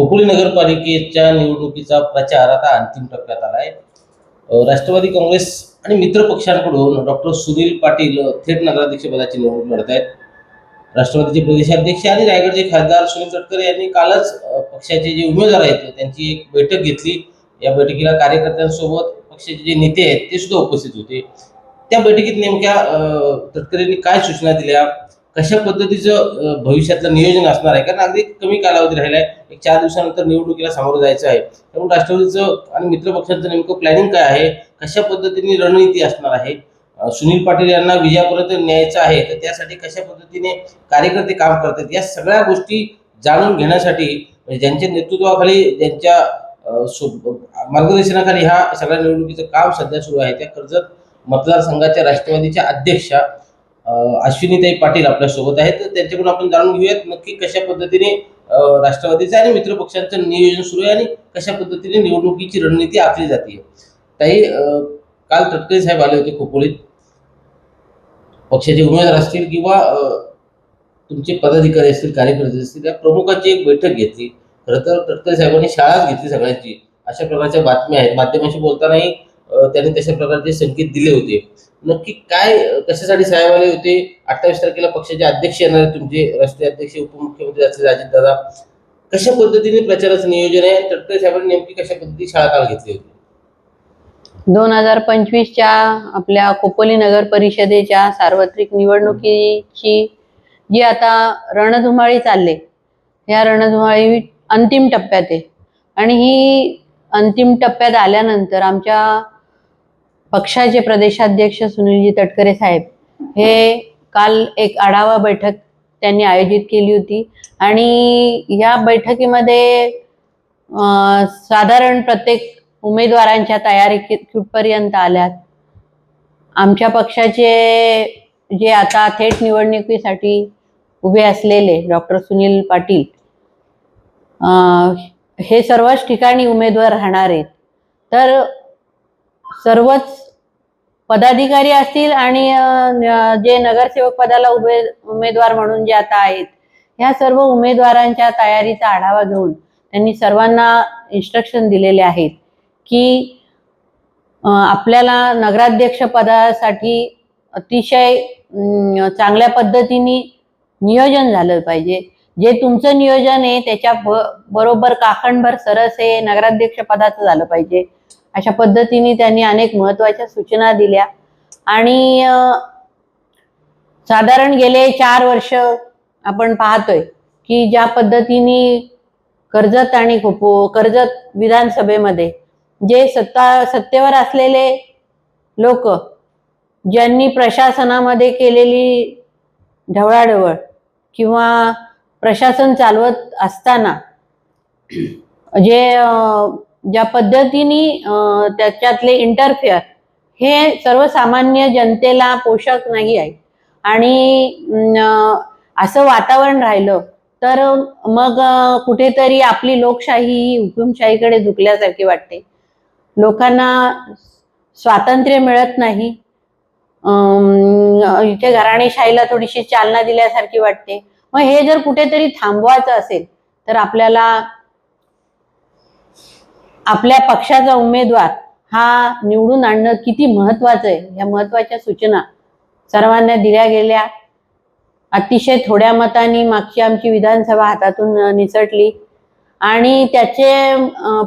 खोपोली नगरपालिकेच्या निवडणुकीचा प्रचार आता अंतिम टप्प्यात आला आहे राष्ट्रवादी काँग्रेस आणि मित्र पक्षांकडून डॉक्टर सुनील पाटील थेट नगराध्यक्षपदाची निवडणूक लढत आहेत राष्ट्रवादीचे प्रदेशाध्यक्ष आणि रायगडचे खासदार सुनील तटकरे यांनी कालच पक्षाचे जे उमेदवार आहेत त्यांची एक बैठक घेतली. या बैठकीला कार्यकर्त्यांसोबत पक्षाचे जे नेते आहेत ते सुद्धा उपस्थित होते. त्या बैठकीत नेमक्या तटकरेंनी काय सूचना दिल्या? कशा पद्धतीचं भविष्यातलं नियोजन असणार आहे? कारण अगदी कमी कालावधी राहिला आहे एक चार दिवसानंतर निवडणुकीला सामोरं जायचं आहे. त्यामुळे राष्ट्रवादीचं आणि मित्र पक्षांचं नेमकं प्लॅनिंग काय आहे? कशा पद्धतीने रणनीती असणार आहे? सुनील पाटील यांना विजयापर्यंत न्यायचं आहे तर त्यासाठी कशा पद्धतीने कार्यकर्ते काम करतात? या सगळ्या गोष्टी जाणून घेण्यासाठी म्हणजे ज्यांच्या नेतृत्वाखाली ज्यांच्या मार्गदर्शनाखाली ह्या सगळ्या निवडणुकीचं काम सध्या सुरू आहे त्या कर्जत मतदारसंघाच्या राष्ट्रवादीच्या अध्यक्षा अश्विनीताई पाटील आपल्यासोबत आहेत. तर त्यांच्याकडून आपण जाणून घेऊयात नक्की कशा पद्धतीने राष्ट्रवादीचं आणि मित्र पक्षांचं नियोजन सुरू आहे आणि कशा पद्धतीने निवडणुकीची रणनीती आखली जाते. ताई काल तटकरे साहेब आले होते खोपोलीत. पक्षाचे उमेदवार असतील किंवा तुमचे पदाधिकारी असतील कार्यकर्ते असतील या प्रमुखांची एक बैठक घेतली. खरं तर तटकरे साहेबांनी शाळाच घेतली सगळ्यांची. अशा प्रकारच्या बातम्या आहेत. माध्यमांशी बोलतानाही त्यांनी तशा प्रकारचे संकेत दिले होते. नक्की काय कशासाठी साहेब आले होते? अठ्ठावीस तारखेला पक्षाचे अध्यक्ष येणार तुमचे राष्ट्रीय अध्यक्ष उपमुख्यमंत्री असलेले अजितदादा कशा पद्धतीने प्रचाराचं नियोजन आहे? तटकरे साहेबांनी नेमकी कशा पद्धतीने शाळा काल घेतली होती? दोन हजार पंचवीसच्या आपल्या खोपोली नगर परिषदेच्या सार्वत्रिक निवडणुकीची जी आता रणधुमाळी चालले या रणधुमाळी अंतिम टप्प्यात आहे. आणि ही अंतिम टप्प्यात आल्यानंतर आमच्या पक्षाचे प्रदेशाध्यक्ष सुनीलजी तटकरे साहेब. हे काल एक आढावा बैठक त्यांनी आयोजित केली होती. आणि या बैठकीमध्ये साधारण प्रत्येक उमेदवारांच्या तयारी कुठपर्यंत आल्यात? आमच्या पक्षाचे जे आता थेट निवडणुकीसाठी उभे असलेले डॉक्टर सुनील पाटील हे सर्वच ठिकाणी उमेदवार राहणार आहेत. तर सर्वच पदाधिकारी असतील आणि जे नगरसेवक पदाला उभे उमेदवार म्हणून जे आता आहेत ह्या सर्व उमेदवारांच्या तयारीचा आढावा घेऊन त्यांनी सर्वांना इन्स्ट्रक्शन दिलेले आहेत की आपल्याला नगराध्यक्ष पदासाठी अतिशय चांगल्या पद्धतीने नियोजन झालं पाहिजे. जे तुमचं नियोजन आहे त्याच्या ब बरोबर काखणभर सरस हे नगराध्यक्ष पदाचं झालं पाहिजे. अशा पद्धतीने त्यांनी अनेक महत्त्वाच्या सूचना दिल्या. आणि साधारण गेले चार वर्ष आपण पाहतोय की ज्या पद्धतीने कर्जत आणि खोपो कर्जत विधानसभेमध्ये जे सत्ता सत्तेवर असलेले लोक ज्यांनी प्रशासनामध्ये केलेली ढवळाढवळ किंवा प्रशासन चालवत असताना जे ज्या पद्धतीने त्याच्यातले इंटरफेअर हे सर्वसामान्य जनतेला पोषक नाही आहे आणि असं वातावरण राहिलं तर मग कुठेतरी आपली लोकशाही ही हुकुमशाहीकडे झुकल्यासारखी वाटते. लोकांना स्वातंत्र्य मिळत नाही. इथे घराणेशाहीला थोडीशी चालना दिल्यासारखी वाटते. मग हे जर कुठेतरी थांबवायचं असेल तर आपल्याला आपल्या पक्षाचा उमेदवार हा निवडून आणणं किती महत्वाचं आहे? या महत्त्वाच्या सूचना सर्वांना दिल्या गेल्या. अतिशय थोड्या मतांनी मागची आमची विधानसभा हातातून निसटली. आणि त्याचे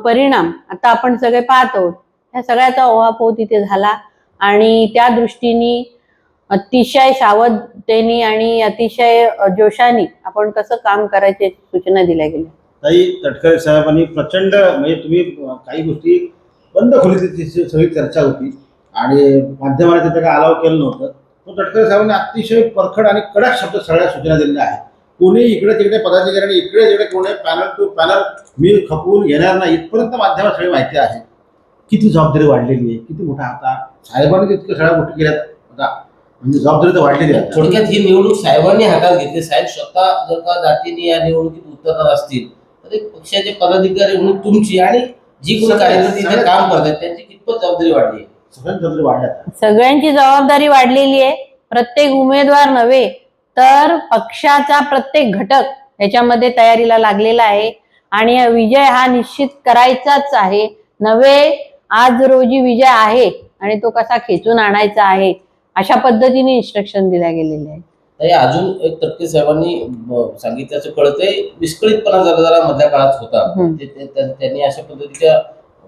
परिणाम आता आपण सगळे पाहतो. ह्या सगळ्याचा ओहापोह तिथे झाला. आणि त्या दृष्टीने अतिशय सावधतेने आणि अतिशय जोशाने आपण कसं काम करायचे सूचना दिल्या गेल्या. ताई तटकरे साहेबांनी प्रचंड म्हणजे तुम्ही काही गोष्टी बंद खोलीत सगळी चर्चा होती. आणि माध्यमाने तिथे काय अलाव केलं नव्हतं. तो तटकरे साहेबांनी अतिशय परखड आणि कडक शब्द सगळ्या सूचना दिलेल्या आहेत. कोणी इकडे तिकडे पदाधिकारी इकडे तिकडे कोणी पॅनल टू पॅनल मी खपवून घेणार नाही इथपर्यंत माध्यमात सगळी माहिती आहे. किती जबाबदारी वाढलेली आहे किती मोठा आता साहेबांनी तितक्या सगळ्या गोष्टी केल्यात. आता म्हणजे जबाबदारी तर वाढलेली आहे. थोडक्यात ही निवडणूक साहेबांनी हातात घेतली. साहेब स्वतः जर का जातीने या निवडणुकीत उतरणार असतील एक पक्षाचे पदाधिकारी म्हणून तुमची आणि जी कोणी कार्यकर्ते इथे काम करतात त्यांची कितपत जबाबदारी वाढली आहे? सगळ्यांची जबाबदारी वाढली आता सगळ्यांची जबाबदारी वाढलेली आहे. प्रत्येक उमेदवार नव्हे तर पक्षाचा प्रत्येक घटक याच्यामध्ये तयारीला लागलेला आहे. आणि हा विजय हा निश्चित करायचाच आहे. नव्हे आज रोजी विजय आहे आणि तो कसा खेचून आणायचा आहे अशा पद्धतीने इन्स्ट्रक्शन दिल्या गेलेले आहेत. ताई अजून एक तटके साहेबांनी सांगितल्याचं कळतंय. विस्कळीतपणा जरा जरा मधल्या काळात होता. त्यांनी अशा पद्धतीच्या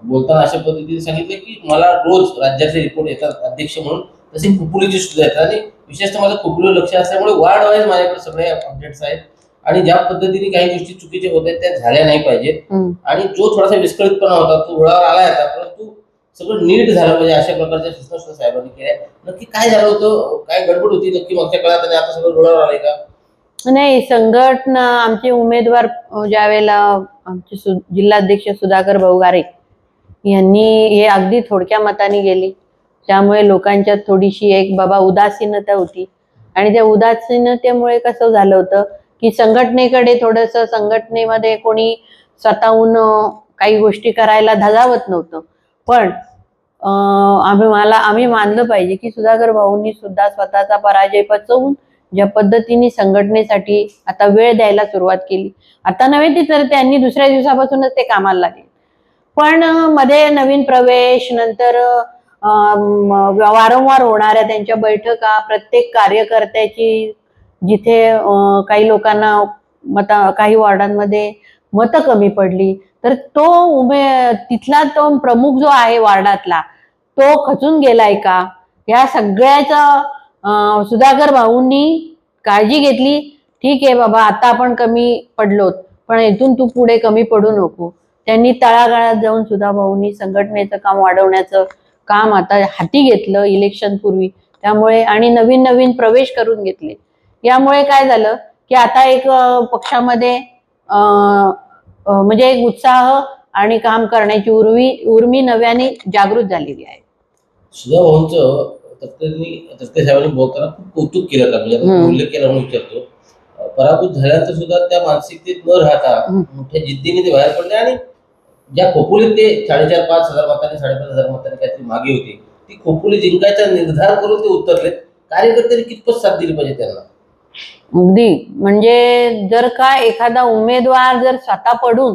बोलताना अशा पद्धतीने सांगितलं की मला रोज राज्याचे रिपोर्ट येतात अध्यक्ष म्हणून. तसे खुपुलीचे सुद्धा येतात. आणि विशेषतः माझं खुपुलीवर लक्ष असल्यामुळे वार्ड वाईज माझ्याकडे सगळे अपडेट्स आहेत. आणि ज्या पद्धतीने काही गोष्टी चुकीच्या होत आहेत त्या झाल्या नाही पाहिजेत. आणि जो थोडासा विस्कळीतपणा होता तो रुळावर आला आता. सगळं नीट झालं पाहिजे अशा प्रकारच्या सूचना सुद्धा साहेबांनी केल्या. नक्की काय झालं होतं? काय गडबड होती नक्की मागच्या काळात आणि आता सगळं रुळावर आलंय का? नाही संघटना आमचे उमेदवार अ, ज्यावेळेला आमचे सु- जिल्हाध्यक्ष सुधाकर भाऊगारे यांनी हे अगदी थोडक्या मताने गेली. त्यामुळे लोकांच्यात थोडीशी एक बाबा उदासीनता होती. आणि त्या उदासीनतेमुळे कसं झालं होतं की संघटनेकडे थोडंसं संघटनेमध्ये कोणी स्वतःहून काही गोष्टी करायला धजावत नव्हतं. पण आम्ही मला आम्ही मानलं पाहिजे की सुधाकर भाऊंनी सुद्धा स्वतःचा पराजय पचवून ज्या पद्धतीने संघटनेसाठी आता वेळ द्यायला सुरुवात केली. आता नव्हे ती तर त्यांनी दुसऱ्या दिवसापासूनच ते कामाला लागले. पण मध्ये नवीन प्रवेश नंतर वारंवार होणाऱ्या त्यांच्या बैठका प्रत्येक कार्यकर्त्याची जिथे काही लोकांना मत काही वॉर्डांमध्ये मतं कमी पडली तर तो उमे तिथला तो प्रमुख जो आहे वार्डातला तो खचून गेलाय का? या सगळ्याचा सुधाकर भाऊंनी काळजी घेतली. ठीक आहे बाबा आता आपण कमी पडलोत पण इथून तू पुढे कमी पडू नको. त्यांनी तळागाळात जाऊन सुधा भाऊंनी संघटनेचं काम वाढवण्याचं काम आता हाती घेतलं इलेक्शन पूर्वी. त्यामुळे आणि नवीन नवीन प्रवेश करून घेतले. यामुळे काय झालं की आता एक पक्षामध्ये अं, म्हणजे एक उत्साह आणि काम करण्याची उर्मी उर्मी नव्याने जागृत झालेली आहे. सुधा भाऊंचं तत्कालीन तत्काळ साहेबांनी बोलताना खूप कौतुक केलं. उल्लेख केला म्हणून विचारतो. पराभूत झाल्यानंतर सुद्धा त्या मानसिकतेत न राहता. मोठ्या जिद्दीने ते बाहेर पडले आणि ज्या खोपोलीत ते साडेचार पाच हजार मतांनी साडेपाच हजार मतांनी काहीतरी मागे होते ती खोपोली जिंकायचा निर्धार करून ते उतरले. कार्यकर्त्यांनी कितपत साथ दिली पाहिजे त्यांना? अगदी म्हणजे जर का एखादा उमेदवार जर स्वतः पडून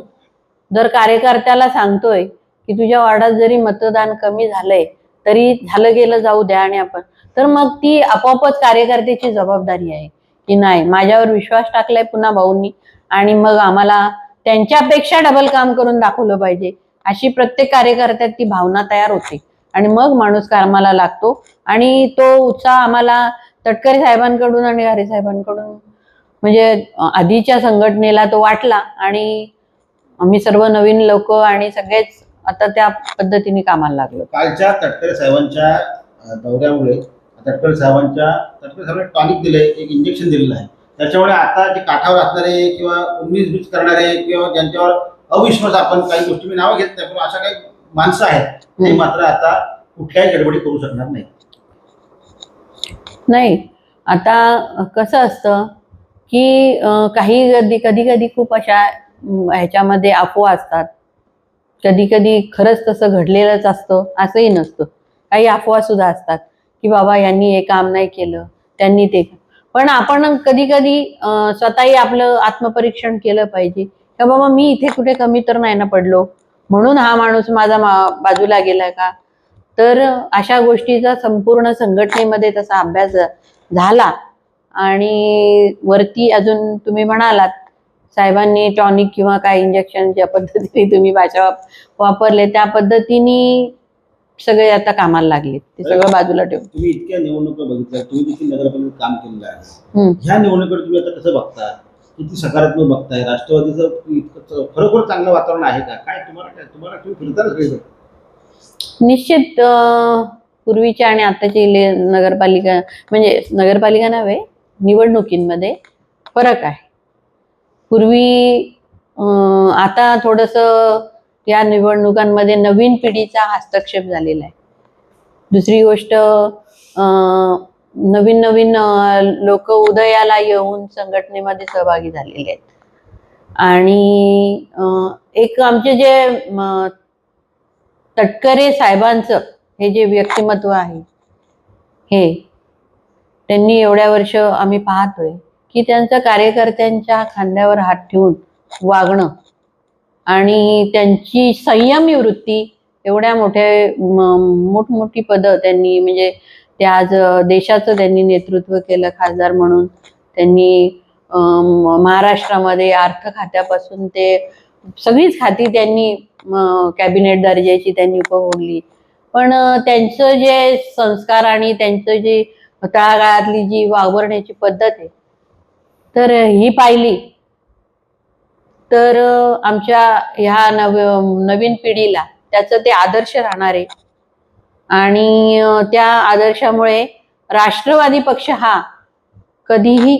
जर कार्यकर्त्याला सांगतोय की तुझ्या वार्डात जरी मतदान कमी झालंय तरी झालं गेलं जाऊ द्या आणि आपण. तर मग ती आपोआपच कार्यकर्त्याची जबाबदारी आहे की नाही? माझ्यावर विश्वास टाकलाय पुन्हा भाऊंनी आणि मग आम्हाला त्यांच्यापेक्षा डबल काम करून दाखवलं पाहिजे. अशी प्रत्येक कार्यकर्त्यात ती भावना तयार होते. आणि मग माणूस कामाला लागतो आणि तो उत्साह आम्हाला तटकरे साहेबांकडून आणि घारे साहेबांकडून. म्हणजे आधीच्या संघटनेला तो वाटला आणि आम्ही सर्व नवीन लोक आणि सगळेच आता त्या पद्धतीने कामाला लागलो. कालच्या तटकरे साहेबांच्या दौऱ्यामुळे तटकरे साहेबांच्या तटकरे साहेबांनी टॉनिक दिले एक इंजेक्शन दिलेलं आहे. त्याच्यामुळे आता जे काठावर असणारे किंवा उन्नीस बीज करणारे किंवा ज्यांच्यावर अविश्वास आपण काही गोष्टी मी नावं घेत नाही पण अशा काही माणसं आहेत ते. मात्र आता कुठल्याही गडबडी करू शकणार नाही नाही. आता कसं असतं की काही कधी कधी कधी खूप अशा ह्याच्यामध्ये अफवा असतात. कधी कधी खरंच तसं घडलेलंच असतं असंही नसतं. काही अफवा सुद्धा असतात की बाबा यांनी हे काम नाही केलं त्यांनी ते पण आपण कधी कधी स्वतःही आपलं आत्मपरीक्षण केलं पाहिजे. का बाबा मी इथे कुठे कमी तर नाही ना पडलो? म्हणून हा माणूस माझा मा- बाजूला गेलाय का? तर अशा गोष्टीचा संपूर्ण संघटनेमध्ये तसा अभ्यास झाला. आणि वरती अजून तुम्ही म्हणालात साहेबांनी टॉनिक किंवा काय इंजेक्शन ज्या पद्धतीने तुम्ही भाषा वाप- वापरले त्या पद्धतीने सगळे आता कामाला लागले ते सगळं बाजूला ठेवून. तुम्ही इतक्या निवडणुका बघितल्या तुम्ही देखील नगरपालिकेत काम केलेलं आहे. ह्या निवडणुकीकडे तुम्ही आता कसं बघता किती सकारात्मक बघताय? राष्ट्रवादीचं खरोखर चांगलं वातावरण आहे का? काय तुम्हाला काय तुम्हाला तुम्ही फिरताना निश्चित पूर्वीच्या आणि आताची इले- नगरपालिका म्हणजे नगरपालिका नव्हे निवडणुकींमध्ये फरक आहे. पूर्वी आता थोडंसं या निवडणुकांमध्ये नवीन पिढीचा हस्तक्षेप झालेला आहे. दुसरी गोष्ट नवीन नवीन लोक उदयाला येऊन संघटनेमध्ये सहभागी झालेले आहेत. आणि एक आमचे जे तटकरे साहेबांचं हे जे व्यक्तिमत्व आहे हे त्यांनी एवढ्या वर्ष आम्ही पाहतोय की त्यांचं कार्यकर्त्यांच्या खांद्यावर हात ठेवून वागणं आणि त्यांची संयमी वृत्ती एवढ्या मोठे मोठमोठी पदं त्यांनी म्हणजे ते आज देशाचं त्यांनी नेतृत्व केलं खासदार म्हणून. त्यांनी महाराष्ट्रामध्ये अर्थ खात्यापासून ते सगळीच खाती त्यांनी कॅबिनेट दर्जाची त्यांनी उपभोगली. पण त्यांचं जे संस्कार आणि त्यांचं जे तळागाळातली जी वावरण्याची पद्धत आहे तर ही पाहिली. तर आमच्या ह्या नव नवीन पिढीला त्याचं ते आदर्श राहणार आहे. आणि त्या आदर्शामुळे राष्ट्रवादी पक्ष हा कधीही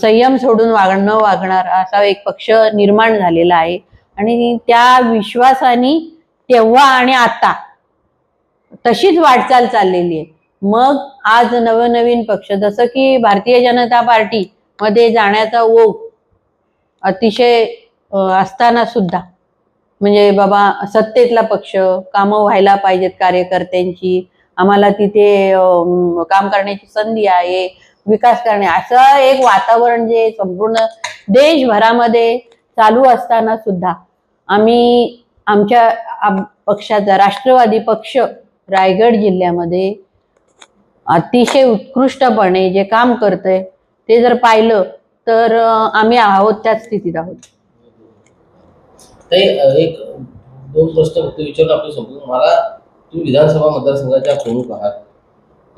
संयम सोडून वागणं न वागणार असा एक पक्ष निर्माण झालेला आहे. आणि त्या विश्वासाने तेव्हा आणि आता तशीच वाटचाल चाललेली आहे. मग आज नवनवीन पक्ष जसं की भारतीय जनता पार्टी मध्ये जाण्याचा ओघ अतिशय असताना सुद्धा म्हणजे बाबा सत्तेतला पक्ष कामं व्हायला पाहिजेत कार्यकर्त्यांची आम्हाला तिथे काम करण्याची संधी आहे. विकास करणे. असं एक वातावरण जे संपूर्ण देशभरामध्ये चालू असताना सुद्धा आम्ही आमच्या पक्षाचा राष्ट्रवादी पक्ष रायगड जिल्ह्यामध्ये अतिशय उत्कृष्टपणे जे काम करतंय ते जर पाहिलं तर आम्ही आहोत त्याच स्थितीत आहोत. एक दोन प्रश्न फक्त विचारून आपले मला तुम्ही विधानसभा मतदारसंघाच्या प्रमुख आहात.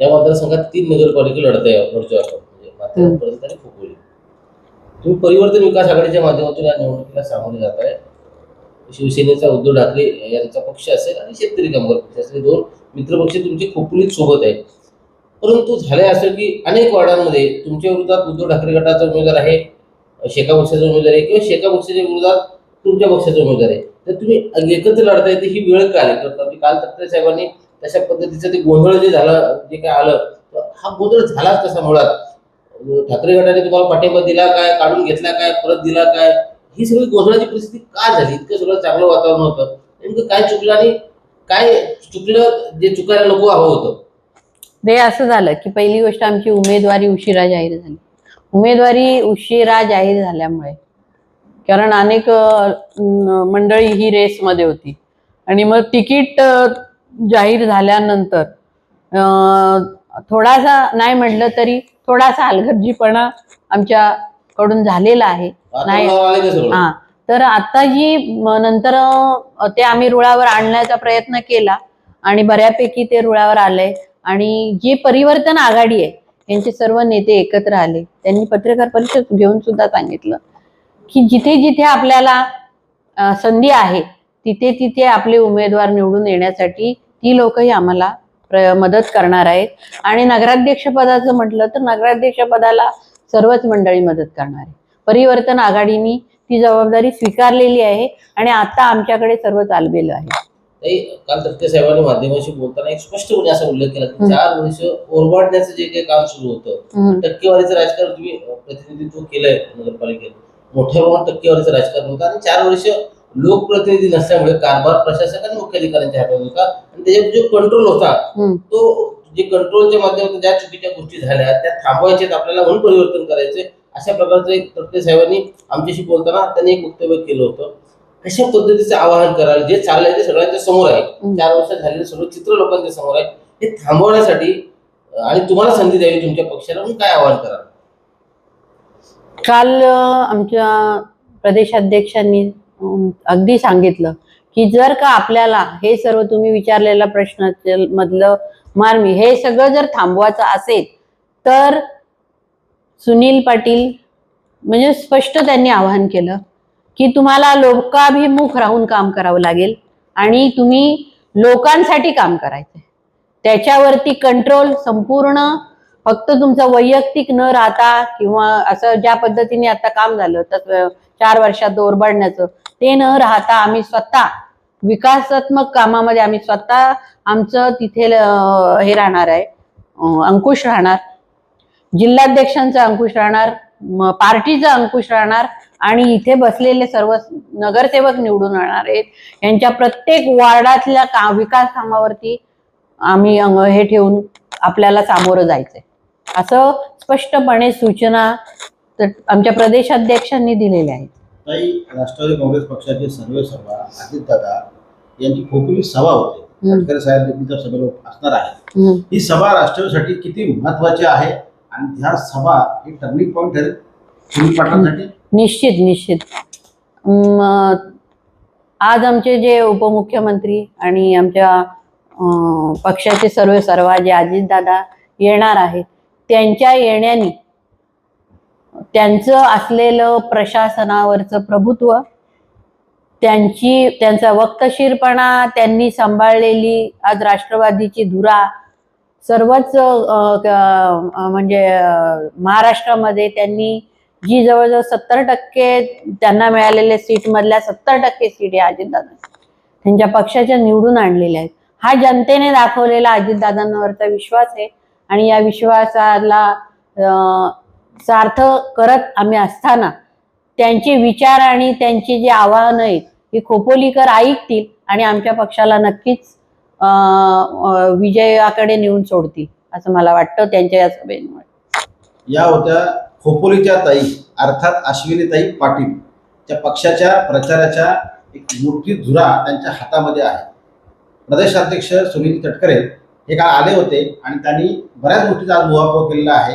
या मतदारसंघात तीन नगरपालिका लढत आहे लढतोय आपण म्हणजे पर्यंत आणि खोपोली तुम्ही परिवर्तन विकास आघाडीच्या माध्यमातून या निवडणुकीला सामोरे जात आहे. शिवसेनेचा उद्धव ठाकरे यांचा पक्ष असेल आणि शेतकरी कामगार पक्ष असेल दोन मित्रपक्ष तुमचे खोपोलीत सोबत आहेत. परंतु झाले असं की अनेक वार्डांमध्ये तुमच्या विरोधात उद्धव ठाकरे गटाचा उमेदवार आहे शेका पक्षाचा उमेदवार आहे किंवा शेका पक्षाच्या विरोधात तुमच्या पक्षाचा उमेदवार आहे. तर तुम्ही एकत्र लढता येते ही वेळ काय आली? तर म्हणजे काल तक्रे साहेबांनी तशा पद्धतीचं ते गोंधळ जे झालं जे काय आलं तर हा गोंधळ झालाच कसा मुळात. ठाकरे गटाने तुम्हाला पाठिंबा दिला काय काढून घेतला काय परत दिला काय ही सगळी गोंधळाची परिस्थिती का झाली? इतकं सगळं चांगलं वातावरण होतं. नेमकं काय चुकलं आणि काय चुकलं जे चुकायला नको हवं होतं? ते असं झालं की पहिली गोष्ट आमची उमेदवारी उशिरा जाहीर झाली. उमेदवारी उशिरा जाहीर झाल्यामुळे. कारण अनेक मंडळी ही रेसमध्ये होती. आणि मग तिकीट जाहीर झाल्यानंतर थोडासा नाही म्हटलं तरी थोडासा हलगर्जीपणा आमच्याकडून झालेला आहे. नाही. हा. तर आता जी नंतर ते आम्ही रुळावर आणण्याचा प्रयत्न केला आणि बऱ्यापैकी ते रुळावर आलंय. आणि जी परिवर्तन आघाडी आहे यांचे सर्व नेते एकत्र आले. त्यांनी पत्रकार परिषद घेऊन सुद्धा सांगितलं की जिथे जिथे आपल्याला संधी आहे तिथे तिथे आपले उमेदवार निवडून येण्यासाठी ती लोकही आम्हाला मदत करणार आहेत. आणि नगराध्यक्ष पदाचं म्हटलं तर नगराध्यक्ष पदाला सर्वच मंडळी मदत करणार आहे परिवर्तन आघाडीनी ती जबाबदारी स्वीकारलेली आहे आणि आता आमच्याकडे सर्व चाललेलं आहे. काल तटके साहेबांनी माध्यमांशी बोलताना एक स्पष्टपणे असा उल्लेख केला. की. चार वर्ष ओरबाडण्याचं जे काही काम सुरू होतं. टक्केवारीचं राजकारण तुम्ही प्रतिनिधित्व केलंय नगरपालिकेत. मोठ्या प्रमाणात टक्केवारीचं राजकारण होतं आणि चार वर्ष लोकप्रतिनिधी नसल्यामुळे कारभार प्रशासक आणि मुख्य अधिकाऱ्यांच्या हातात होता आणि त्याच्यात जो कंट्रोल होता. तो जे कंट्रोलच्या माध्यमातून ज्या चुकीच्या गोष्टी झाल्या त्या थांबवायच्यात आपल्याला म्हणून परिवर्तन करायचे अशा प्रकारचं एक तटके साहेबांनी आमच्याशी बोलताना त्यांनी एक वक्तव्य केलं होतं. कशा पद्धतीचं आवाहन कराल? जे चाललंय ते सगळ्यांच्या समोर आहे. चार वर्षात झालेलं सगळं चित्र लोकांच्या समोर आहे. हे थांबवण्यासाठी आणि तुम्हाला संधी द्यावी तुमच्या पक्षाला म्हणून काय आवाहन कराल? काल आमच्या प्रदेशाध्यक्षांनी अगदी सांगितलं की जर का आपल्याला हे सर्व तुम्ही विचारलेल्या प्रश्न मधलं मार्मी हे सगळं जर थांबवायचं असेल तर सुनील पाटील म्हणजे स्पष्ट त्यांनी आवाहन केलं की तुम्हाला लोकाभिमुख राहून काम करावं लागेल आणि तुम्ही लोकांसाठी काम करायचंय. त्याच्यावरती कंट्रोल संपूर्ण फक्त तुमचं वैयक्तिक न राहता किंवा असं ज्या पद्धतीने आता काम झालं तर चार वर्षात ओरबाडण्याचं ते न राहता आम्ही स्वतः विकासात्मक कामामध्ये आम्ही स्वतः आमचं तिथे हे राहणार आहे. अंकुश राहणार. जिल्हाध्यक्षांचा अंकुश राहणार. पार्टीचा अंकुश राहणार. आणि इथे बसलेले सर्व नगरसेवक निवडून राहणार आहेत. यांच्या प्रत्येक वार्डातल्या का विकास कामावरती आम्ही अंग- हे ठेवून आपल्याला सामोरं जायचंय. असं स्पष्टपणे सूचना आमच्या प्रदेशाध्यक्षांनी दिलेल्या आहेत. ताई राष्ट्रवादी काँग्रेस पक्षाचे सर्वे सभा अजितदादा यांची खोपरी सभा होते. तटकरे साहेब देखील त्या सभेला असणार आहे. ही सभा राष्ट्रवादीसाठी किती महत्वाची आहे आणि ह्या सभा ही टर्निंग पॉईंट ठरेल? सुनील पाटलांसाठी निश्चित निश्चित. आज आमचे जे उपमुख्यमंत्री आणि आमच्या पक्षाचे सर्व सर्वा जे अजितदादा येणार आहेत त्यांच्या येण्याने त्यांचं असलेलं प्रशासनावरचं प्रभुत्व त्यांची त्यांचा वक्तशीरपणा त्यांनी सांभाळलेली आज राष्ट्रवादीची धुरा सर्वच म्हणजे महाराष्ट्रामध्ये त्यांनी जी जवळजवळ सत्तर टक्के त्यांना मिळालेल्या सीट मधल्या सत्तर टक्के सीट या अजितदादा त्यांच्या पक्षाच्या निवडून आणलेल्या आहेत. हा जनतेने दाखवलेला अजितदादांवरचा विश्वास आहे आणि या विश्वासाला सार्थ करत आम्ही असताना त्यांचे विचार आणि त्यांची जी आव्हानं आहेत ही खोपोलीकर ऐकतील आणि आमच्या पक्षाला नक्कीच विजयाकडे नेऊन सोडतील असं मला वाटतं. त्यांच्या या सभेमुळे. या होत्या खोपोलीच्या ताई अर्थात अश्विनी ताई पाटील. त्या पक्षाच्या प्रचाराच्या एक मोठी धुरा त्यांच्या हातामध्ये आहे. प्रदेशाध्यक्ष सुनील तटकरे हे काल आले होते आणि त्यांनी बऱ्याच गोष्टीचा आज उहापोह केलेला आहे.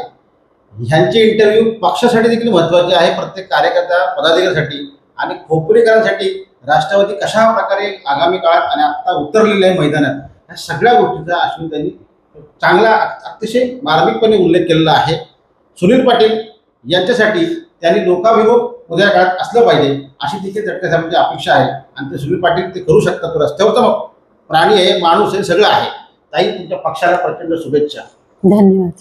ह्यांचे इंटरव्ह्यू पक्षासाठी देखील महत्त्वाचे आहे. प्रत्येक कार्यकर्ता पदाधिकाऱ्यांसाठी आणि खोपोलीकरांसाठी राष्ट्रवादी कशा प्रकारे आगामी काळात आणि आता उतरलेले आहे मैदानात ह्या सगळ्या गोष्टीचा अश्विन त्यांनी चांगला अतिशय मार्मिकपणे उल्लेख केलेला आहे. सुनील पाटील यांच्यासाठी त्यांनी लोकाभिमुख उद्या काळात असलं पाहिजे अशी देखील तटकरे साहेबांची अपेक्षा आहे. आणि ते सुनील पाटील ते करू शकतात. तो रस्त्यावरचा मग प्राणी आहे माणूस आहे सगळं आहे. ताई तुमच्या पक्षाला प्रचंड शुभेच्छा. धन्यवाद.